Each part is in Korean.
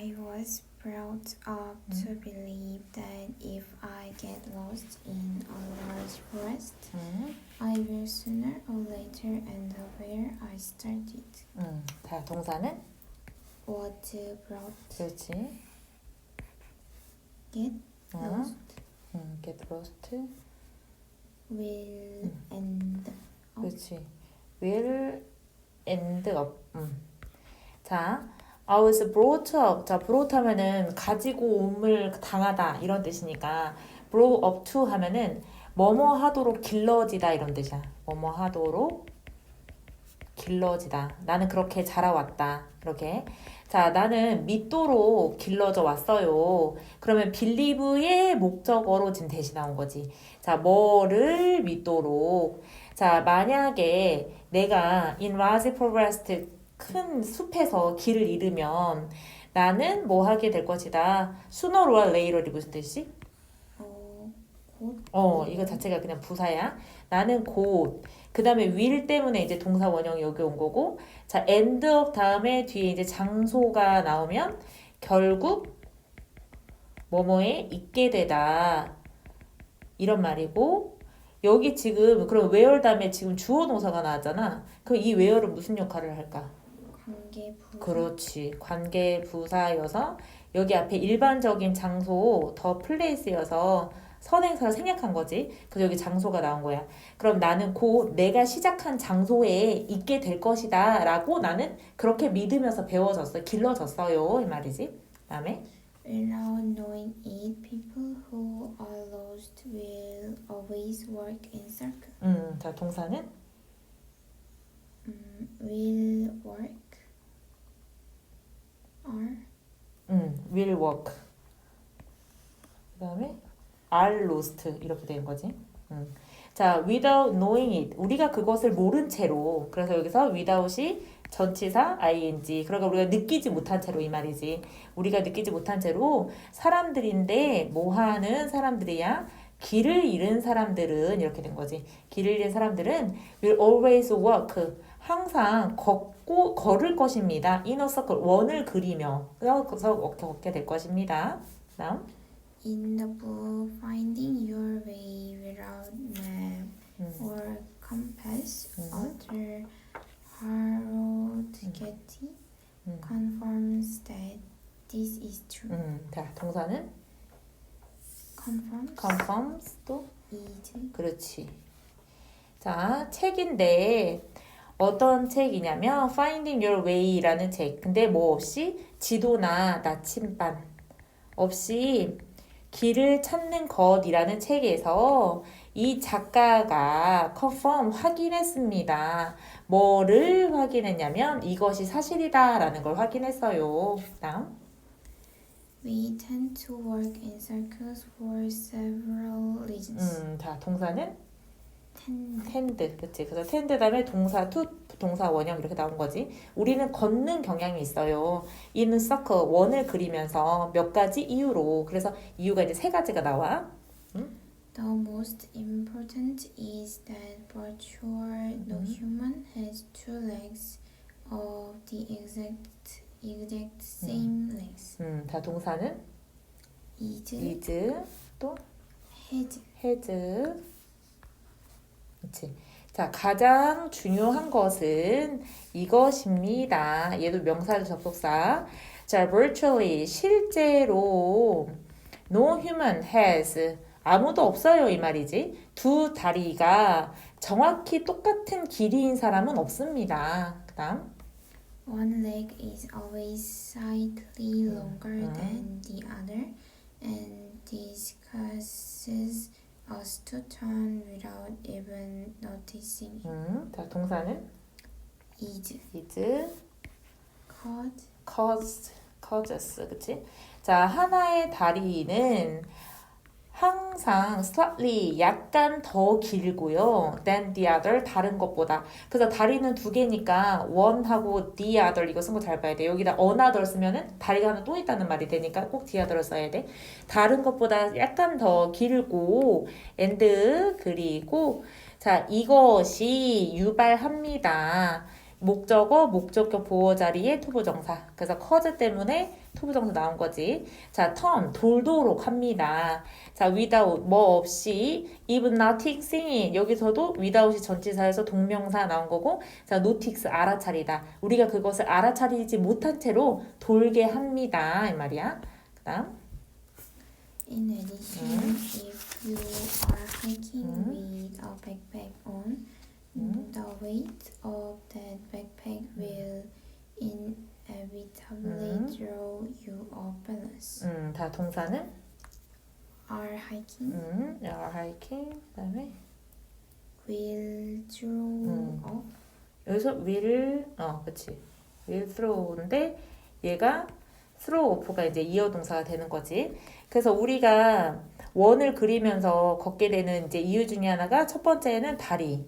I was brought up to believe that if I get lost in a large forest, 음, I will sooner or later end up where I started. 음. 자, 동사는 What brought 그렇지. get 어, lost 음, get lost. will end up. 그렇지. will end up. 음. 자, I was brought up. 자, brought 하면은 가지고 옴을 당하다 이런 뜻이니까 brought up to 하면은 뭐뭐 하도록 길러지다 이런 뜻이야. 뭐뭐 하도록 길러지다. 나는 그렇게 자라왔다. 이렇게. 자, 나는 믿도록 길러져 왔어요. 그러면 believe의 목적어로 지금 대신 나온 거지. 자, 뭐를 믿도록. 자, 만약에 내가 in large forest 큰 숲에서 길을 잃으면 나는 뭐 하게 될 것이다. or later이 무슨 뜻이? 어, 곧 어, 이거 자체가 그냥 부사야. 나는 곧. 그 다음에 will 때문에 이제 동사 원형이 여기 온 거고. 자, end of 다음에 뒤에 이제 장소가 나오면 결국 뭐뭐에 있게 되다. 이런 말이고. 여기 지금 그럼 where 다음에 지금 주어 동사가 나왔잖아. 그럼 이 where는 무슨 역할을 할까? 관계 부 그렇지. 관계 부사여서 여기 앞에 일반적인 장소 더 플레이스여서 선행사를 생략한 거지. 그래서 여기 장소가 나온 거야. 그럼 나는 곧 내가 시작한 장소에 있게 될 것이다. 라고 나는 그렇게 믿으면서 배워졌어. 길러졌어요. 이 말이지. 다음에 Without knowing it, people who are lost will always work in circle. 음, 자, 동사는 음, will work or 음, will work. 그 다음에 are lost 이렇게 되는 거지. 음. 자, without knowing it. 우리가 그것을 모른 채로. 그래서 여기서 without이 전치사 ing. 그러니까 우리가 느끼지 못한 채로 이 말이지. 우리가 느끼지 못한 채로 사람들인데 뭐 하는 사람들이야? 길을 잃은 사람들은 이렇게 된 거지. 길을 잃은 사람들은 will always walk. 항상 걷고 걸을 것입니다. circle 원을 그리며 그래서 걷게 될 것입니다. 다음. in the book finding your way without map 음. or compass. Mhm. Author Harold Getty 음. confirms that this is true. 음, 자, 동사는 Confirms confirms 또 is 그렇지. 자, 책인데 어떤 책이냐면 Finding Your Way라는 책. 근데 뭐 없이 지도나 나침반 없이 길을 찾는 것이라는 책에서 이 작가가 confirm 확인했습니다. 뭐를 확인했냐면 이것이 사실이다라는 걸 확인했어요. 다음. We tend to work in circles for several reasons. 음, 자, 동사는 Tend 텐드, 그치? 그래서 텐드 다음에 동사 투, 동사 원형 이렇게 나온 거지. 우리는 걷는 경향이 있어요. 이는 서클 원을 그리면서 몇 가지 이유로. 그래서 이유가 이제 세 가지가 나와. The most important is that virtual no Mhm. human has two legs of the exact exact same legs. 음, 자, 동사는 Is is 또 has has. 그치? 자, 가장 중요한 것은 이것입니다. 얘도 명사를 접속사. 자, virtually 실제로 no human has 아무도 없어요 이 말이지. 두 다리가 정확히 똑같은 길이인 사람은 없습니다. 그다음 one leg is always slightly longer Mhm. than the other, and this causes us to turn without even noticing. 음, 자 동사는 Is is cause causes 그치? 자 하나의 다리는 항상 slightly 약간 더 길고요. than the other 다른 것보다. 그래서 다리는 두 개니까 one하고 the other 이거 쓴 거 잘 봐야 돼. 여기다 another 쓰면은 다리가 하나 또 있다는 말이 되니까 꼭 the other를 써야 돼. 다른 것보다 약간 더 길고 and 그리고 자 이것이 유발합니다. 목적어, 목적격 보호 자리에 투부정사. 그래서 cause 때문에 투부정사 나온 거지. 자, turn 돌도록 합니다. 자, without 뭐 없이 even nothing singing 여기서도 without이 전치사에서 동명사 나온 거고 자, notice 알아차리다. 우리가 그것을 알아차리지 못한 채로 돌게 합니다. 이 말이야. 그다음 In addition, if you are hiking with a backpack on, 음. the weight of that backpack will inevitably 음. throw you off 동사는 Are hiking 음, you're hiking 그다음에 will throw 음. off 여기서 will 어, 그렇지. will throw인데 얘가 throw off가 이제 이어 동사가 되는 거지. 그래서 우리가 원을 그리면서 걷게 되는 이제 이유 중에 하나가 첫 번째는 다리.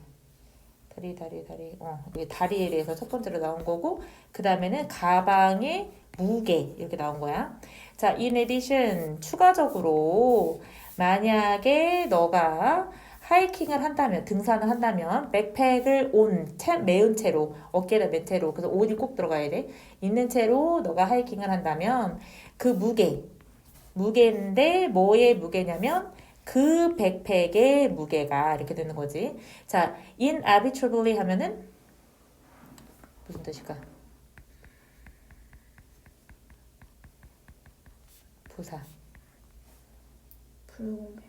다리 다리 다리. 어, 이게 다리에 대해서 첫 번째로 나온 거고 그 다음에는 가방의 무게 이렇게 나온 거야. 자, in addition 추가적으로 만약에 너가 하이킹을 한다면 등산을 한다면 백팩을 온 채, 메은 채로 어깨에다 맨 채로 그래서 옷이 꼭 들어가야 돼 있는 채로 너가 하이킹을 한다면 그 무게 무게인데 뭐의 무게냐면 그 백팩의 무게가 이렇게 되는 거지. 자 inarbitrably 하면은 무슨 뜻일까? 부사. 불공평?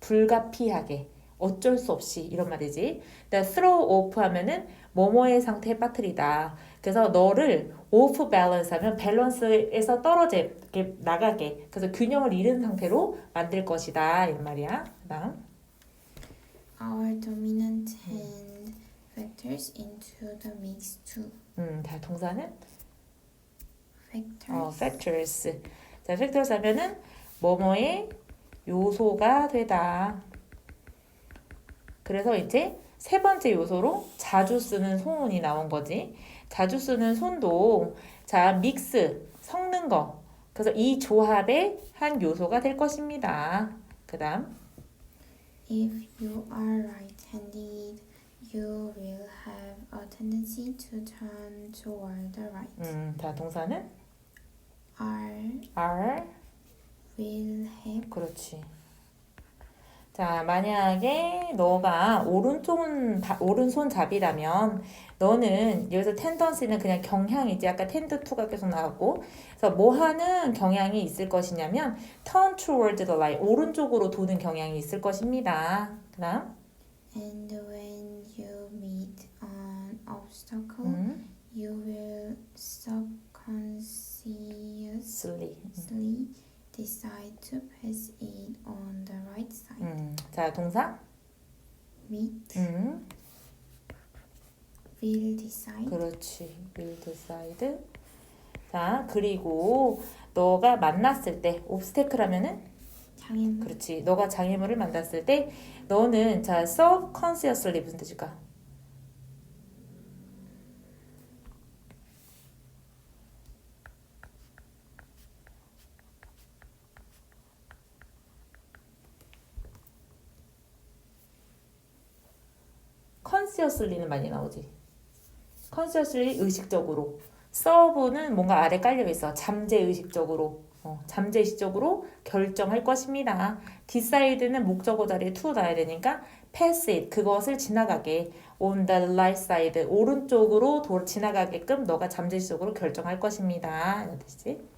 불가피하게. 어쩔 수 없이 이런 말이지. 그러니까 throw off 하면은 뭐뭐의 상태에 빠뜨리다. 그래서 너를 off balance 하면 밸런스에서 떨어져 이렇게 나가게. 그래서 균형을 잃은 상태로 만들 것이다. 이런 말이야. 그다음 Our dominant hand factors into the mix too. 음, 다 동사는 Factors. 어, factors. 자, factors 하면은 뭐뭐의 요소가 되다. 그래서 이제 세 번째 요소로 자주 쓰는 소문이 나온 거지. 자주 쓰는 손도 자, 믹스 섞는 거. 그래서 이 조합의 한 요소가 될 것입니다. 그 다음 If you are right-handed, you will have a tendency to turn toward the right. 음, 자, 동사는 Are are will have 그렇지. 자, 만약에 너가 오른손 다- 오른손 잡이라면 너는 여기서 텐던시는 그냥 경향이지. 아까 텐드 투가 계속 나왔고. 그래서 뭐 하는 경향이 있을 것이냐면 turn toward the right. 오른쪽으로 도는 경향이 있을 것입니다. 그다음 and when you meet an obstacle, 음, you will subconsciously slowly. decide to pass it on the right side. 음, 자, 동사? Meet 음, will decide 그렇지. will decide. 자, 그리고 너가 만났을 때 obstacle 하면은 장애물 그렇지. 너가 장애물을 만났을 때 너는 자 subconsciously 무슨 뜻일까? Consciously는 많이 나오지. consciously 의식적으로. 서브는 뭔가 아래 깔려 있어. 잠재 의식적으로. 어, 잠재 의식적으로 결정할 것입니다. decide는 목적어 자리에 to 놔야 되니까 pass it 그것을 지나가게 on the right side 오른쪽으로 도, 지나가게끔 너가 잠재 의식적으로 결정할 것입니다. 이런 뜻이지.